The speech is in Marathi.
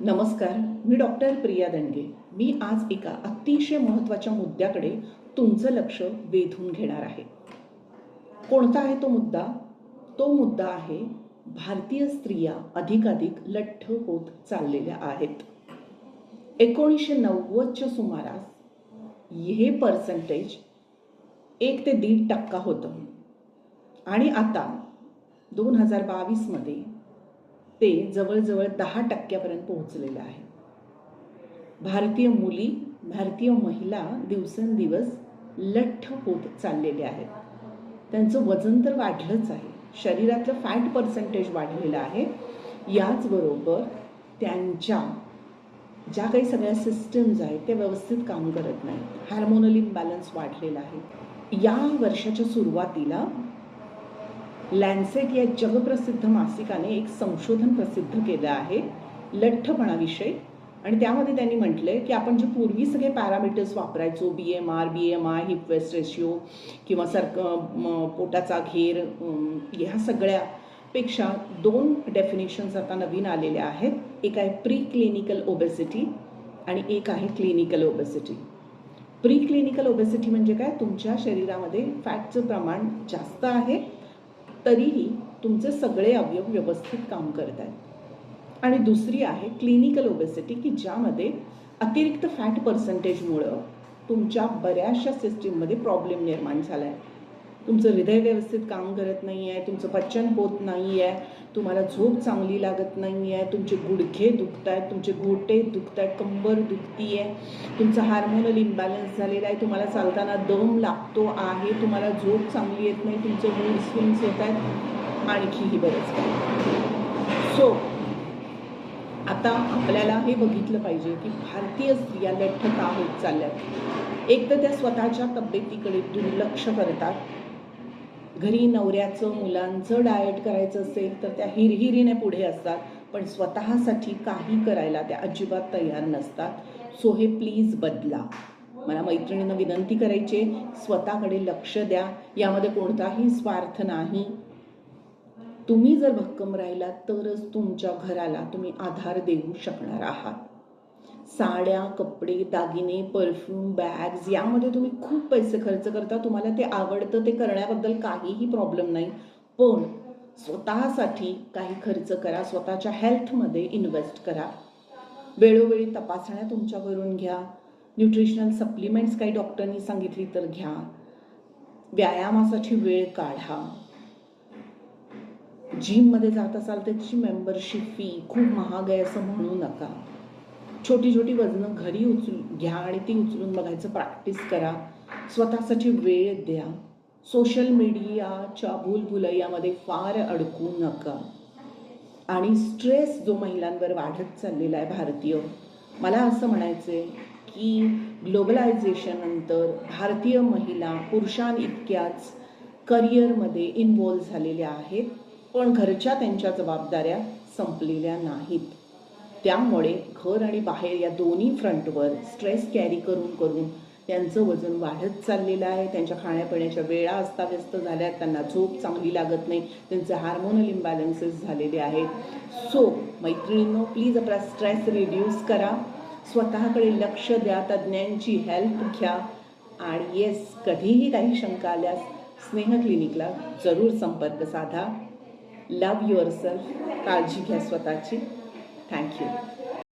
नमस्कार मी डॉक्टर प्रिया दंडगे मी आज एका अतिशय महत्त्वाच्या मुद्द्याकडे तुमचं लक्ष वेधून घेणार आहे. कोणता आहे तो मुद्दा? तो मुद्दा आहे भारतीय स्त्रिया अधिकाधिक लठ्ठ होत चाललेल्या आहेत. एकोणीसशे नव्वदच्या सुमारास हे पर्सेंटेज एक ते दीड टक्का होतं. आणि आता दोन हजार बावीसमध्ये ते जवळजवळ दहा टक्क्यापर्यंत पोहोचलेलं आहे. भारतीय मुली भारतीय महिला दिवसेंदिवस लठ्ठ होत चाललेल्या आहेत. त्यांचं वजन तर वाढलंच आहे. शरीरातलं फॅट पर्सेंटेज वाढलेलं आहे. याचबरोबर त्यांच्या ज्या काही सगळ्या सिस्टम्स आहेत त्या व्यवस्थित काम करत नाहीत. हार्मोनल इम्बॅलन्स वाढलेला आहे. या वर्षाच्या सुरुवातीला लॅन्सेट या जगप्रसिद्ध मासिकाने एक संशोधन प्रसिद्ध केलं आहे लठ्ठपणाविषयी. आणि त्यामध्ये त्यांनी म्हटलंय की आपण जे पूर्वी सगळे पॅरामीटर्स वापरायचो B M R B M I hip waist ratio किंवा सरक पोटाचा घेर ह्या सगळ्यापेक्षा दोन डेफिनेशन्स आता नवीन आलेल्या आहेत. एक आहे प्री क्लिनिकल ओबेसिटी आणि एक आहे clinical obesity pre clinical obesity म्हणजे काय? तुमच्या शरीरामध्ये फॅटचं प्रमाण जास्त आहे. तरीही तुमचे सगळे अवयव व्यवस्थित काम करत आहेत आणि दुसरी आहे क्लिनिकल ओबेसिटी की ज्यामध्ये अतिरिक्त फॅट पर्सेंटेजमुळं तुमच्या बऱ्याचशा सिस्टीममध्ये प्रॉब्लेम निर्माण झाला आहे तुमचं हृदय व्यवस्थित काम करत नाही आहे तुमचं पचन होत नाही आहे तुम्हाला झोप चांगली लागत नाही आहे तुमचे गुडघे दुखत आहेत तुमचे गोटे दुखत आहेत कंबर दुखती आहे तुमचं हार्मोनल इम्बॅलन्स झालेला आहे तुम्हाला चालताना दम लागतो आहे तुम्हाला झोप चांगली येत नाही तुमचे मूड स्विंग्स होत आहेत आणखीही बरंच काही. सो आता आपल्याला हे बघितलं पाहिजे की भारतीय स्त्रिया लठ्ठ का होत चालल्यात. एक तर त्या स्वतःच्या तब्येतीकडे दुर्लक्ष करतात. घरी नवऱ्याचं मुलांचं डाएट करायचं असेल तर त्या हिरहिरीने पुढे असतात पण स्वतःसाठी काही करायला त्या अजिबात तयार नसतात. सो हे प्लीज बदला. मला मैत्रिणींना विनंती करायची आहे, स्वतःकडे लक्ष द्या. यामध्ये कोणताही स्वार्थ नाही. तुम्ही जर भक्कम राहिलात तरच तुमच्या घराला तुम्ही आधार देऊ शकणार आहात. साड्या कपडे दागिने परफ्यूम बॅग्स यामध्ये तुम्ही खूप पैसे खर्च करता. तुम्हाला ते आवडतं ते करण्याबद्दल काहीही प्रॉब्लेम नाही. पण स्वतःसाठी काही खर्च करा. स्वतःच्या हेल्थमध्ये इन्व्हेस्ट करा. वेळोवेळी तपासण्या तुमच्यावरून घ्या. न्यूट्रिशनल सप्लिमेंट्स काही डॉक्टरनी सांगितली तर घ्या. व्यायामासाठी वेळ काढा. जिममध्ये जात असाल त्याची मेंबरशिप फी खूप महाग आहे असं म्हणू नका. छोटी छोटी वजनं घरी उचलून घ्या आणि ती उचलून बघायचं प्रॅक्टिस करा. स्वतःसाठी वेळ द्या. सोशल मीडियाच्या भूलभुलैयामध्ये फार अडकू नका. आणि स्ट्रेस जो महिलांवर वाढत चाललेला आहे भारतीय मला असं म्हणायचं आहे की ग्लोबलायझेशननंतर भारतीय महिला पुरुषांइतक्याच करिअरमध्ये इन्वॉल्व्ह झालेल्या आहेत पण घरच्या त्यांच्या जबाबदाऱ्या संपलेल्या नाहीत. त्यामुळे घर आणि बाहेर या दोन्ही फ्रंटवर स्ट्रेस कॅरी करून करून त्यांचं वजन वाढत चाललेलं आहे. त्यांच्या खाण्यापिण्याच्या वेळा अस्ताव्यस्त झाल्या त्यांना झोप चांगली लागत नाही. त्यांचे हार्मोनल इम्बॅलन्सेस झालेले आहेत. सो मैत्रिणींनो प्लीज आपला स्ट्रेस रिड्यूस करा. स्वतःकडे लक्ष द्या. तज्ज्ञांची हेल्प घ्या. आणि येस कधीही काही शंका आल्यास स्नेह क्लिनिकला जरूर संपर्क साधा. लव युअर सेल्फ काळजी घ्या स्वतःची. Thank you.